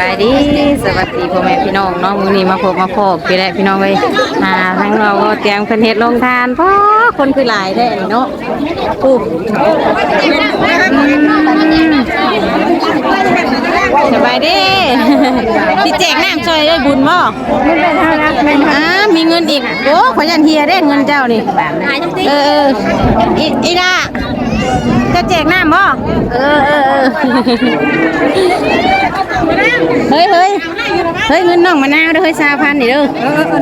บายดีสวัสดีพ่อแม่พี่น้องเนาะมื้อนี้มาพบมาพบพี่แหละพี่น้องเอ้ยอ่าทั้งเราก็เตรียมเพิ่นเฮ็ดโรงทานเพราะคนคือหลายแท้นี่เนาะปุ๊บสบายดีสิแจกน้ำช่วยได้บุญบ่อ่ามีเงินอีกโอ้ขอยันเฮียได้เงินเจ้านี่เออเอออีอีดา จะแจกน้ำบ่เออเออเออเฮ้ยเฮ้ยเฮ้ยเงินน้องมะนาวเด้อเฮ้ยสาพันนี่เด้อ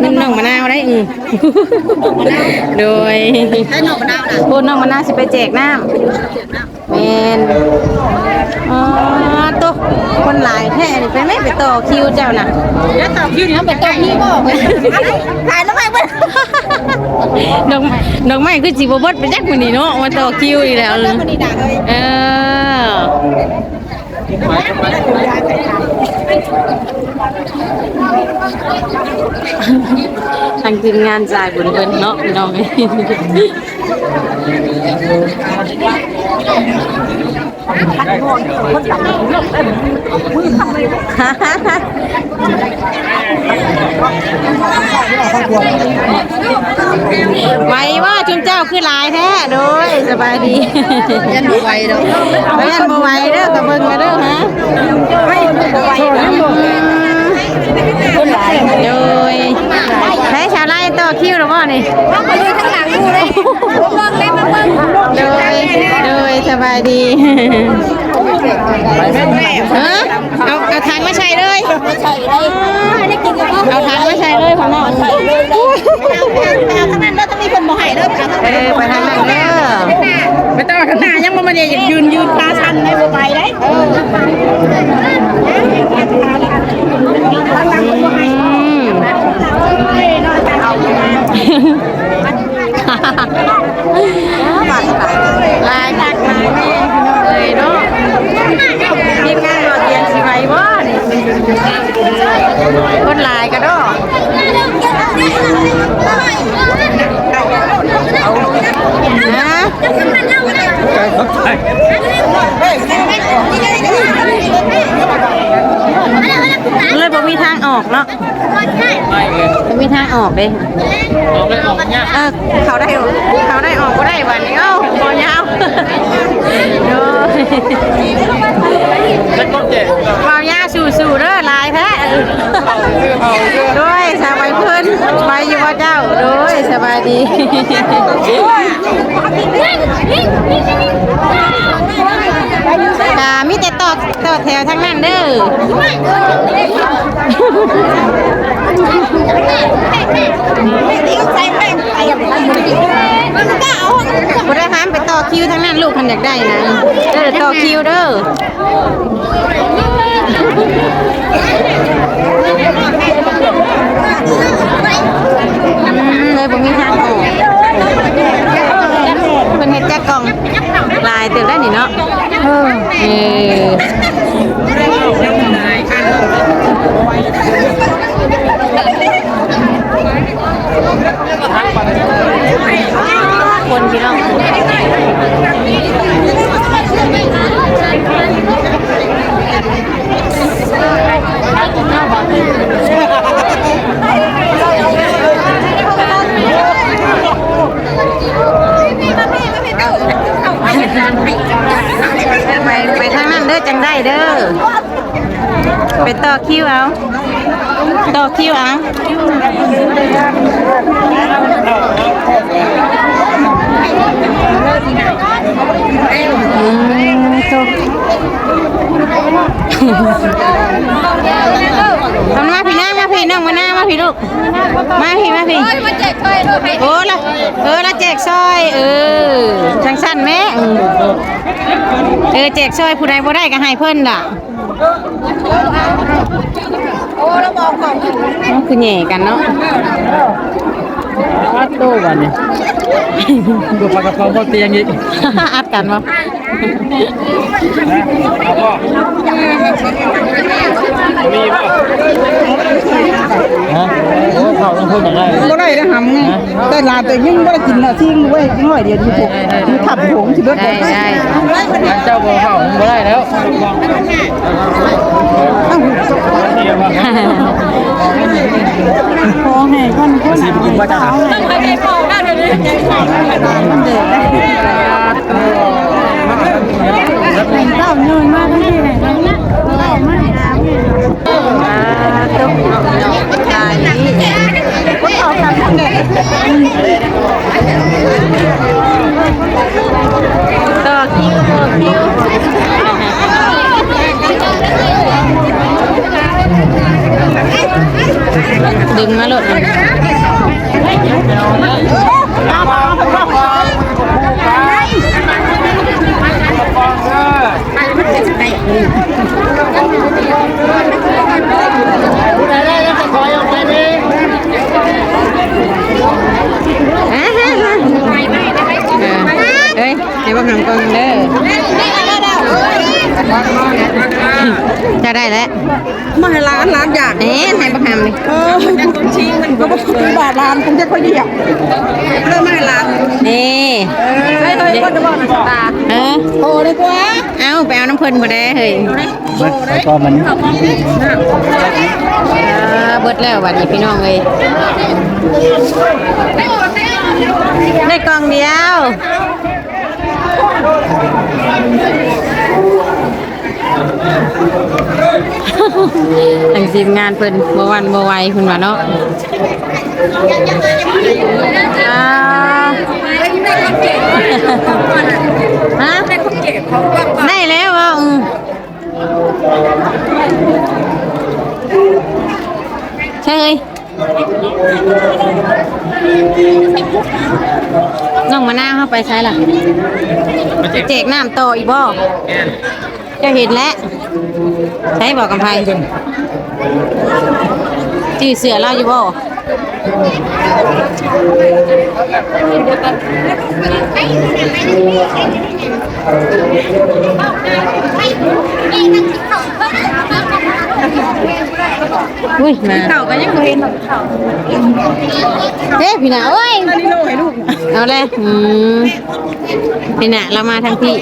เงินน้องมะนาวได้อือโดยให้น้องมะนาวนะโอ้น้องมะนาวสิไปแจกน้ำแมนอ๋อตัวคน หลายแท้นี่ไปไม่ไปต่อคิวเจ้าน่ะแล้วต่อคิวนี่เขาไปต่อนี่บ่ถ่ายแล้วไปเบิ่งดอกดอกไม้คือสิบ่เบิดไปจักมื้อนี้เนาะมาต่อคิวอีกแล้วเออ ทางทีมงานจ่ายบุญเพิ่นเนาะพี่น้องเอ้ยไหวว่าจุมเจ้าคือหลายแท้โดยสบายดียันบ่ไหวดอกไม่ยันบ่ไหวเด้อกับเบิ่งกันเด้อฮะ บ่นี่เอาไปเลยข้างหลังดูเลยเบิ่งเลยมาเบิ่งโดยโดยสบายดีเออเอาเอาทางมาใช้เลยใช่ได้ได้กินกับเขาเอาทางมาใช้เลยพ่อน้องใช่เลยเอาทั้งนั้นแล้วต้องมีคนบ่ให้เด้อเอาทั้งเอนั้นอไปทางนั้นเด้อไม่ต้องข้างหน้ายังบ่มาเนี่ยยืนยืนขาชันได้บ่ไปได้เอออืม ลายทักลายแม่พี่น้องเลยเนาะมีงานรอเรียนสิไหวบ่นี่คนลายก็ดอฮะ เลยบ่มีทางออกเนาะบ่มีทางออกเด้เออเขาได้เขาได้ออกก็ได้วันนี้เอ้าบ่ยาวโดยบ่ยาวสู่ๆเด้อหลายแท้โดยสบายเพิ่นสบายอยู่บ่เจ้าโดยสบายดี ค่ะมีแต่ต่อต่อแถวทั้งนั้นเด้อใส่แป้งไปมันก็เอาบ่ได้ห้ามไปต่อคิวทั้งนั้นลูกคันอยากได้นะเด้อต่อคิวเด้อเลยบ่มีทางออกเพิ่นเฮ็ดแจกกล่องลายเติบได้นี่เนาะ เออเออคนพี่น้องไปไปทางนั้น เด้อจังได้เด้อไปต่อคิวเอาต่อคิวเอาอืมโตทำมาพี่นางมาพี่น้องมาหน้ามาพี่ลูกมาพี่มาพี่มาแจกถ้วยด้วยโอ้ละเออละแจกซอยเออจังสั้นแม่อืม เออแจกซอยผู้ใดบ่ได้ก็ให้เพิ่นล่ะโอ้แล้วบอกก่อนมันคือแหย่กันเนาะอัดโตวันนี้ดูปลากระเพราบนเตียงอีกอัดกันบ่ฮะโอ้เขาต้อง พูดอย่างไรบ่ได้นะหำไงแต่ลาแต่ยังบ่ได้กินน่ะทิ้งไว้กินหน่อยเดียวอยู่ผมอยู่ขับผมสิเบิดได้ได้งานเจ้าบ่เข้าบ่ได้แล้วขอให้คนคนสิกินว่าจะหาเต้าเงินมากทั้งที่ไหนทั้งนั้นเต้ามาให้อาพี่ มาตุ๊กตายนี่ คนเอาตามทางเด็ก ต่อคิวต่อคิวดึงมาโหลดมัน อ่าฮะฮะเออเฮ้ยเดี๋ยวว่าหำกองเด้อจะได้แล้ว มาให้ร้านร้านอยาก เอ๊ะให้บักหำนี่ เออมันก็บ่ คือบาทร้านคงจะค่อยดีอะเริ่มไมาให้ร้านนี่เฮ้ยเฮ้ยคนจะบอกนะตาเออโอ้ดีกว่าเอาไปเอาน้ำเพิ่นมาได้เฮ้ยก็มันเออเบิดแล้วบัดนี้พี่น้องเอ้ยได้กล่องเดียวทางทีมงานเพิ่นบ่อวันบ่ไวเพิ่นว่าเนาะ อ่าฮะได้แล้วอะอืมใช่เลยน้องมะนาวเข้าไปใช่ล่ะไปแจกน้ำต่ออีกบ่จะเห็นแล้วใช้บอกกำไพจื้อเสือเล่าอยู่บ่ อุ้ยมาเต่าก็ยังบ่เห็นเฮ้พี่น่ะเอ้ยนนี้โลให้ลูกเอาเลยอืมพี่น่ะเรามาทั้งพี่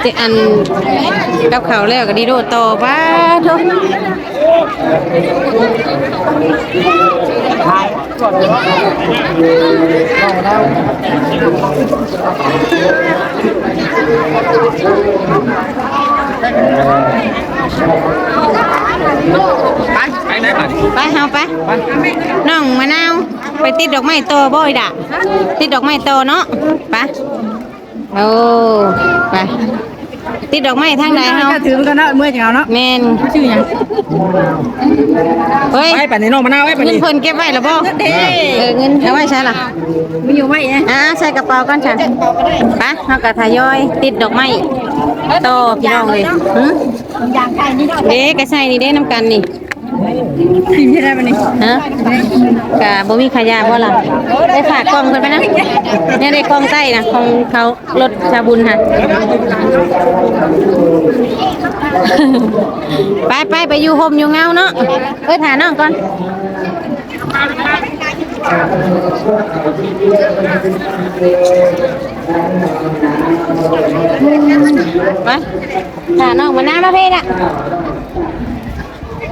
เจอันกับเขาแล้วก็ดีโดดต่อป้าทุก ไปไหนไปไปเฮาไปน้องมะนาวไปติดดอกไม้โตบ่อยด่ะติดดอกไม้โตเนาะไปโอ้ไป ติดดอกไม้ทางใดเฮาถือมันก็น่าเมื่อยจังเอาเนาะแม่นชื่อหยังเฮ้ยไปปันนี้น้องมะนาวไว้ปันเงินนี้เพิ่นเก็บไว้แล้วบ่เออเงินเอาไว้ใช่ล่ะมีอยู่ไหมเนี่ยอ่าใส่กระเป๋าก่อนจ้ะไปเฮาก็ทยอยติดดอกไม้โตพี่น้องเลยหึยางไก่นี่เนาะเด้ก็ใส่นี่เด้น้ำกันนี่ ทีมที่ได้ปันนี้ฮะกะบ่มีขยะบ่ล่ะได้ฝากกล่องเพิ่นไปนะเนี่ยได้กล่องใต้นะของเขารถชาบุญค่ะไปไปไปอยู่โฮมอยู่เงาเนาะเอ้ยถ่ายน้องก่อนไปถ่ายน้องมาหน้ามาเพ่น่ะ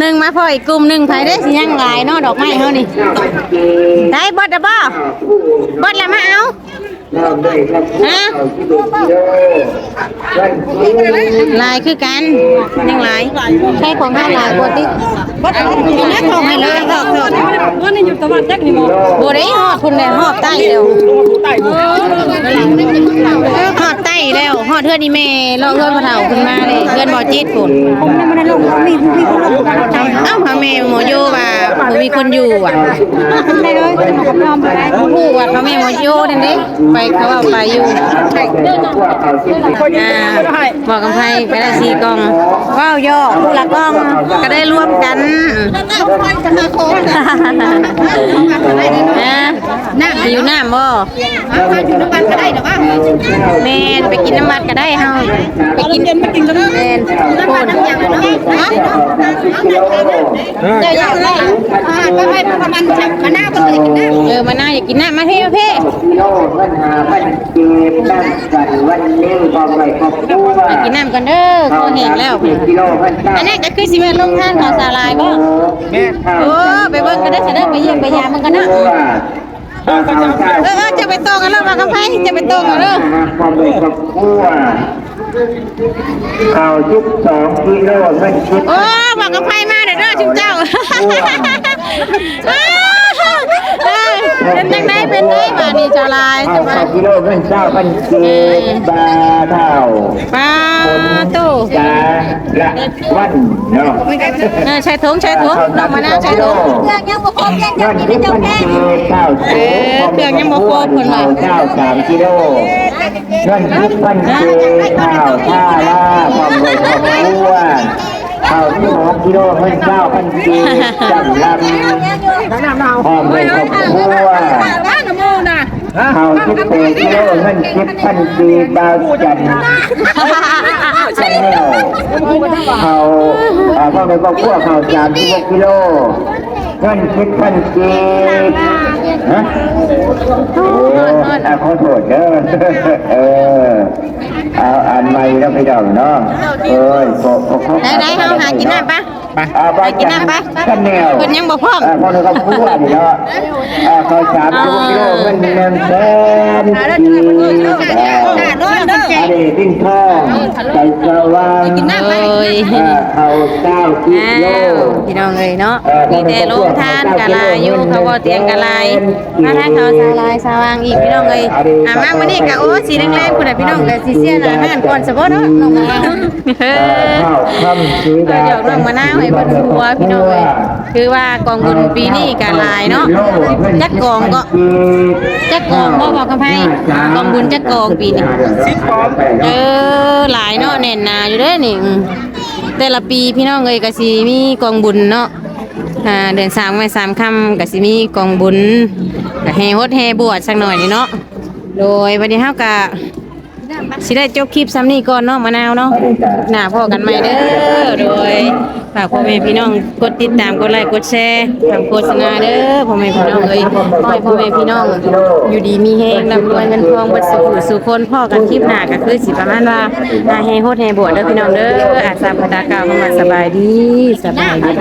หนึงมาพ่ออีกกลุ่มหนึงไผได้สิยังหลายเนาะดอกไม้เฮานี่ได้บดอะบ่บดา ฮะหลายคือกันยังหลายใช่ของเฮาหลายกว่าติบ่ได้ของให้เลยดอกเถอะว่านี่อยู่ตะวันจักนี่บ่บ่ได้ฮอดพุ่นเลยฮอดใต้เดียวใต้บ่ฮอดใต้อีกแล้วฮอดเทือนอีเมเลาะเทือนพ่อเฒ่าขึ้นมาเลยเทือนบ่จิตพุ่นผมยังไม่ได้ลงมีมีคนลงกันใจเอ้าพ่อแม่หมอโยว่า บ่มีคนอยู่อะได้เลยกับน้องไปได้ผู้ว่าพ่อแม่หมอโยนั่นเด้ไปเขาว่าไปอยู่อ่าบอกกับไผไปได้สี่กล่องว้าวย่อผู้ละกล่องก็ได้ร่วมกันนะน้ำอยู่น้ำบ่อยู่น้ำมันก็ได้หรอวะแมนไปกินน้ำมันก็ได้เฮาไปกินเย็นมากินกันเนาะแมนโคตรเดี๋ยวอยางไรไปไปประมาณจับมาหน้าก็เลยกินได้เออมาน่าอยากกินน้ำมาเพ่มาเพ่กิโลปัญหาปัญจีนั่งกันวันเนี้ความไรครอบครัวอยากกินน้ำกันเด้อคอแห้งแล้วกิโลพันเก้าอันนี้ก็คือสิแม่นลงทานของสาลายบ่แม่โอ้ไปเบิ่งกันได้อซะเด้อไปเยี่ยมไปยามมันกันเนะเออเออจะไปโตกันแล้วมากับไผจะไปโตกันเด้อความไรครอบครัวข้าวชุบสองกิโลเงินชุดโอ้มากับไผมาเด้อเด้อชุบเจ้า เป็นจังไดเป็นไดบาดนี้สาลายข้าวสองกิโลเงินเจ้าพันจีบาเท่าป้าตู้จาละวันเนาะใช้ถุงใช้ถุงน้องมะนาใช้ถุงเครื่องยังบ่ครบยังเงินชุดพันจีเก้าเออเครื่องยังบ่ครบเพิ่นว่าเก้าสามกิโลเงินชุดพันจีข้าวท่าล่าความรวยครอบครัว ข้าวที่หกกิโลเงินเก้าพันจีจำลำความรวยครอบครัวบ้านน้ำมูน่ะข้าวสิบแปดกิโลเงินสิบพันจีบาจันทร์ชาแนลข้าวอ่าพ่อแม่ครอบครัวข้าวสามสิบหกกิโลเงินสิบพันจีฮะโอ้ขอโทษเด้อเออ เอาอ่านใหม่แล้วพี่น้องเนาะเอ้ยขอขอขอได้ได้เฮาหากินน้ำปะ อ่าไปกินน้ำปะกันแนวเพิ่นยังบ่พร้อมอ่าพอเราก็พูดอยู่เนาะอ่าขอสามสิบกิโลเงินหนึ่งแสนสี่อ่าโดนเด้ออันนี้ดิ้นทองใจสว่างเอ้ยอ่าเขาเก้ากิอ้าโลวพี่น้องเอ้ยเนาะมีแต่ลงทานกะลายอยู่เขาบ่เตียงกะลายมาทางเขาสาลายสว่างอีกพี่น้องเอ้ยอ่ามามื้อนี้ก็โอ้สีแดงๆพุ่นน่ะพี่น้องก็สิเสียหน้าห้านก่อนซะบ่เนาะน้องมะนาวเออ่าอข้าวคำสีเออดาเดี๋ยวน้องมะนาวให้เพิ่นหัวพี่น้องเอ้ยคือว่ากองบุญปีนี้ก็หลายเนาะจักกองก็จักกองบ่บอกกับไผกองบุญจักกองปีนี้เออหลายเนาะแน่นหนาอยู่เด้อนี่แต่ละปีพี่น้องเอ้ยก็สิมีกองบุญเนาะอ่าเดือนสามไม่สามค่ำก็สิมีกองบุญก็แห่ฮดแห่บวชสักหน่อยนี่เนาะโดยวันนี้เฮาก็สิได้จบคลิปซ้ำนี้ก่อนเนาะมะนาวเนาะหน้าพ่อกันใหม่เด้อโดย ฝากพ่อแม่พี่น้องกดติดตามกดไลค์กดแชร์ทำโฆษณาเด้อพ่อแม่พี่น้องเอ้ยขอให้พ่อแม่พี่น้อง อยู่ดีมีแฮงร่ำรวยเงินทองบัดสู่สู่คนพ่อกันคลิปหน้าก็คือสิประมาณว่าอาแฮโฮดแฮบวชเด้อพี่น้องเด้ออาสาพตากล่าวมาสบายดีสบายดี